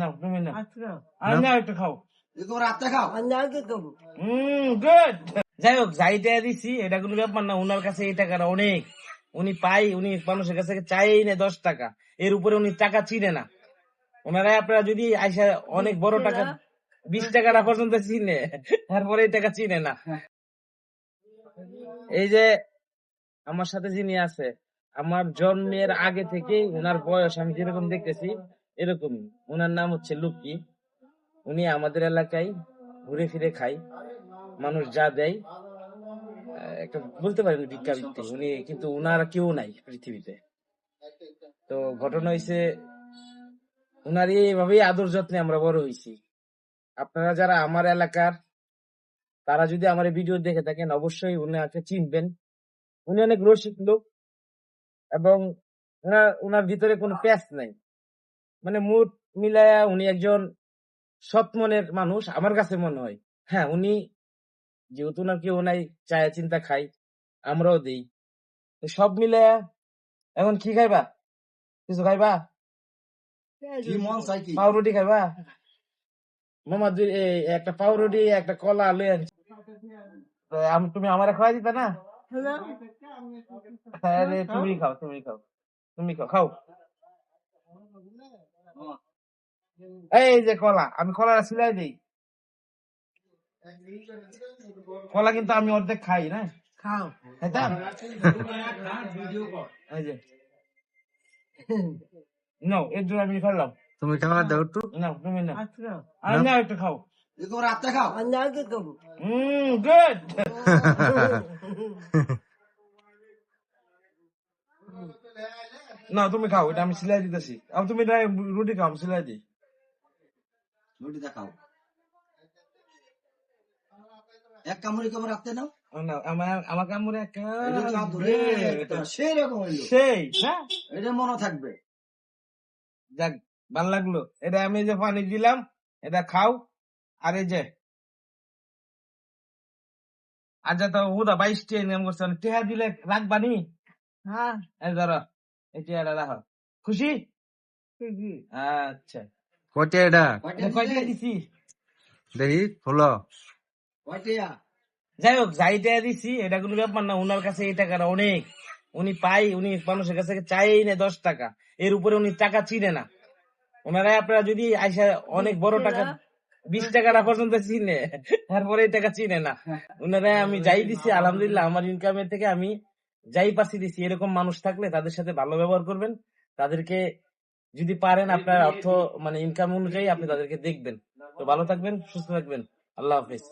না তুমি না আচ্ছা আর একটু খাও। যাই হোক যাই টাকা দিছি এটা কোনো ব্যাপার না উনার কাছে এই টাকাটা অনেক। উনি পাই উনি মানুষের কাছে চাই না দশ টাকা। এর উপরে উনি টাকা চিনে না। ওনারা আপনারা যদি আইসা অনেক বড় টাকা বিশ টাকাটা পর্যন্ত চিনে তারপরে এই টাকা চিনে না। এই যে আমার সাথে যিনি আছে আমার জন্মের আগে থেকে ওনার বয়স আমি যেরকম দেখতেছি এরকম। ওনার নাম হচ্ছে লুকি। উনি আমাদের এলাকায় ঘুরে ফিরে খায়। মানুষ যা দেয় একটা বলতে পারেন ভিক্ষাবৃত্তি উনি কিন্তু উনার কেউ নাই পৃথিবীতে। তো ঘটনা হয়েছে উনার এইভাবেই আদর যত্নে আমরা বড় হয়েছি আপনারা যারা আমার এলাকার, তারা যদি আমার ভিডিও দেখে থাকেন, অবশ্যই উনাকে চিনবেন। উনি অনেক রসিক লোক এবং ওনার ভিতরে কোনো প্যাচ নাই। মানে মুড মিলায়া উনি একজন সৎ মনের মানুষ আমার কাছে মনে হয়। হ্যাঁ উনি যেহেতু উনার কেউ নাই চায়া চিন্তা খাই আমরাও দিই। সব মিলে এখন কি খাইবা? কিছু খাইবা? কি মন চাই কি? পাউরুটি খাইবা? মামা দুই একটা পাউরুটি একটা কলা লই আনছি আমি তুমি আমারে খাওয়াই দিতা না? তুমি খাও তুমি খাও তুমি খাও খাও। এই যে কলা আমি কলাটা সিলাই দিই। কলা কিন্তু আমি অর্ধেক খাই না? খাও। এই যে। নাও এর জন্য আমি তুমি খাবার দাও একটু। নাও তুমি না আচ্ছা। আর না একটু খাও। হুম গুড। না তুমি খাও এটা আমি সিলাই দিতেছি। আমি তুমি এটা রুটি খাও আমি সিলাই দিই। রুটিটা খাও এক কামড়ি কেমন রাখতে নাও? না আমার আমার কামড়ে একটা এটা তো ধরে সেই রকম সেই হ্যাঁ? এটা মনে থাকবে। যাক ভালো লাগল। এটা আমি যে পানি দিলাম এটা খাও। আর এই যে আচ্ছা তো হুদা বাইশ টিয়া নিয়ম করছে মানে দিলে রাখবানি হ্যাঁ। এই ধরো এই রাখো। খুশি। আচ্ছা। কয়টা এটা? কয়টা? দিছি? দেখি খোলো যাই হোক যাই টাকা দিছি এটা কোনো ব্যাপার না উনার কাছে এই টাকাটা অনেক। উনি পাই উনি মানুষের কাছে চাই না দশ টাকা। এর উপরে উনি টাকা চিনে না। ওনারা আপনারা যদি আইসা অনেক বড় টাকা বিশ টাকাটা পর্যন্ত চিনে তারপরে এই টাকা চিনে না। ওনারা আমি যাই দিছি আলহামদুলিল্লাহ আমার ইনকামের থেকে আমি যাই পাচ্ছি দিছি। এরকম মানুষ থাকলে তাদের সাথে ভালো ব্যবহার করবেন তাদেরকে যদি পারেন আপনার অর্থ মানে ইনকাম অনুযায়ী আপনি তাদেরকে দেখবেন। তো ভালো থাকবেন সুস্থ থাকবেন। আল্লাহ হাফিজ।